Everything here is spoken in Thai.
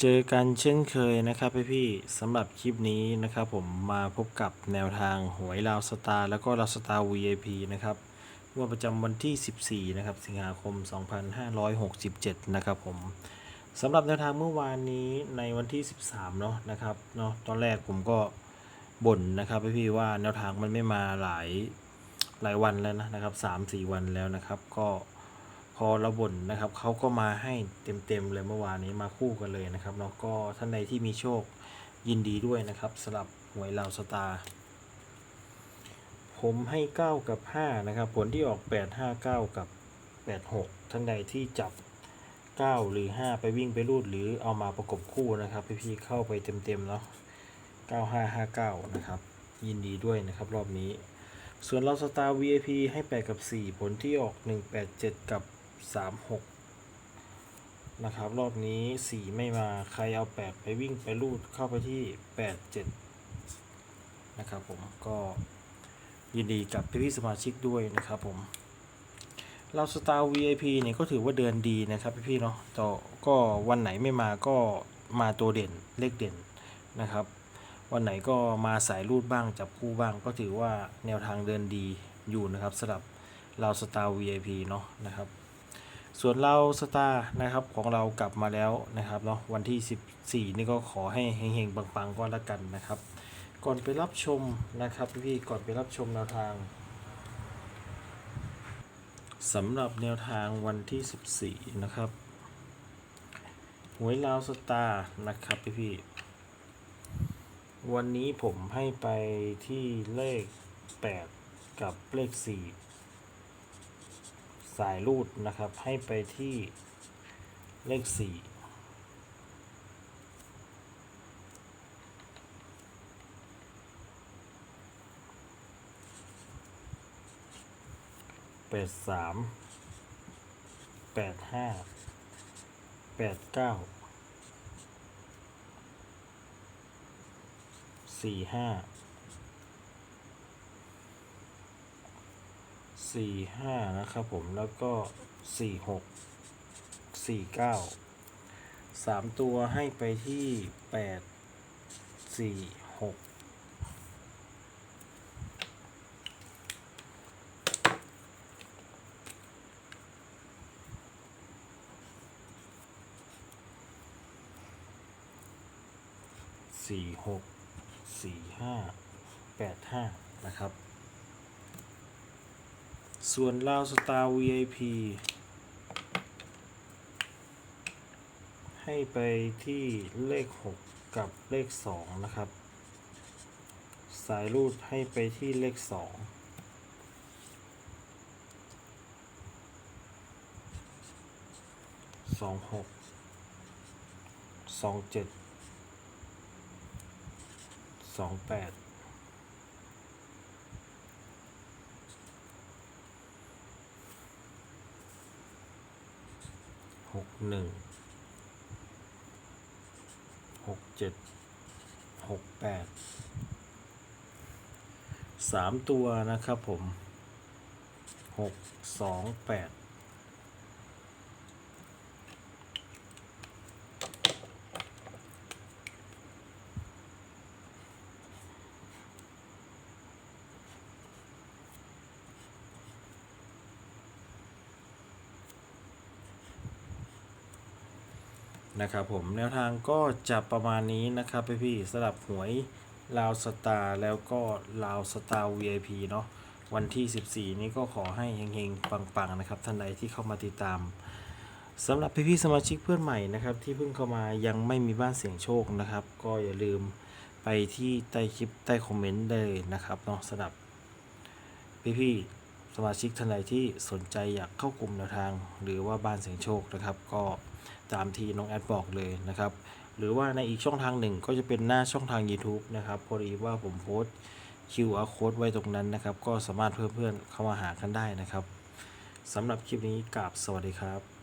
เจอกันเช่นเคยนะครับพี่พี่สำหรับคลิปนี้นะครับผมมาพบกับแนวทางหวยลาวสตาร์แล้วก็ลาวสตาร์ VIP นะครับงวดประจำวันที่ 14 นะครับ สิงหาคม 2567 นะครับผมสำหรับแนวทางเมื่อวานนี้ในวันที่ 13 เนาะนะครับเนาะตอนแรกผมก็บ่นนะครับพี่พี่ว่าแนวทางมันไม่มาหลายหลายวันแล้วนะนะครับ 3-4 วันแล้วนะครับ ก็ พอเราบ่นนะครับเขาก็มาให้เต็มๆเลยเมื่อวานนี้มาคู่กันเลยนะครับแล้วก็ท่านใดที่มีโชคยินดีด้วยนะครับสลับหวยลาวสตาร์ผมให้ 9 กับ 5 นะครับ ผลที่ออก 8 5 9 กับ 86 ท่านใดที่จับ 9 หรือ 5 ไปวิ่งไปรูดหรือเอามาประกบคู่นะครับ พี่ๆเข้าไปเต็มๆเนาะ9559 นะครับ ยินดีด้วยนะครับรอบนี้ส่วนเราสตาร์ VIP ให้ 8 กับ 4 ผลที่ออก 187 กับ 36นะครับ รอบนี้4ไม่มาใครเอา8ไปวิ่งไปรูดเข้าไปที่87นะครับผมก็ยินดีกับพี่ๆสมาชิกด้วยนะครับผมเราสตาร์ VIP เนี่ยก็ถือว่าเดินดีนะครับพี่ๆเนาะต่อก็วันไหนไม่มาก็มาตัวเด่นเลขเด่นนะครับ วันไหนก็มาสายรูดบ้างจับคู่บ้าง ก็ถือว่าแนวทางเดินดีอยู่นะครับสำหรับเราสตาร์ VIP เนาะนะครับ ส่วนเราสตาร์นะครับของเรากลับมาแล้วนะครับเนาะวันที่ 14 นี่ก็ขอให้เฮงๆปังๆ ก็แล้วกันนะครับ ก่อนไปรับชมนะครับพี่ก่อนไปรับชมแนวทางสำหรับแนวทางวันที่ 14 นะครับหวยลาวสตาร์นะครับพี่ๆวันนี้ผมให้ไปที่เลข 8 กับเลข 4 สายรูดนะครับ ให้ไปที่เลข 4แปดสามแปดห้าแปดเก้าสี่ห้า สี่ห้านะครับผมแล้วก็สี่หกสี่เก้าสามตัวให้ไปที่แปดสี่หกสี่หกสี่ห้าแปดห้านะครับ ส่วนลาวสตาร์ VIP ให้ไปที่เลข 6 กับเลข 2 นะครับ สายรูดให้ไปที่เลข 2สองหกสองเจ็ดสองแปด หกหนึ่งหกเจ็ดหกแปดสามตัวนะครับผมหกสองแปด นะครับผมแนวทางก็จะประมาณนี้นะครับพี่ๆสำหรับหวยลาวสตาร์แล้วก็ลาวสตาร์ VIP เนาะวันที่ 14 นี้ก็ขอให้เฮงๆ ปังๆ นะครับท่านใดที่เข้ามาติดตามสำหรับพี่ๆสมาชิกเพื่อนใหม่นะครับที่เพิ่งเข้ามายังไม่มีบ้านเสียงโชคนะครับ ก็อย่าลืมไปที่ใต้คลิปใต้คอมเมนต์ได้เลยนะครับเนาะสำหรับพี่ๆสมาชิกท่านใดที่สนใจอยากเข้ากลุ่มแนวทาง หรือว่าบ้านเสียงโชคนะครับก็ ตามที่น้องแอดบอกเลยนะครับ หรือว่าในอีกช่องทางหนึ่งก็จะเป็นหน้าช่องทาง YouTube นะครับ พอดีว่าผมโพสต์ QR code ไว้ตรงนั้นนะครับ ก็สามารถเพื่อนๆเข้ามาหากันได้นะครับสำหรับคลิปนี้กราบสวัสดีครับ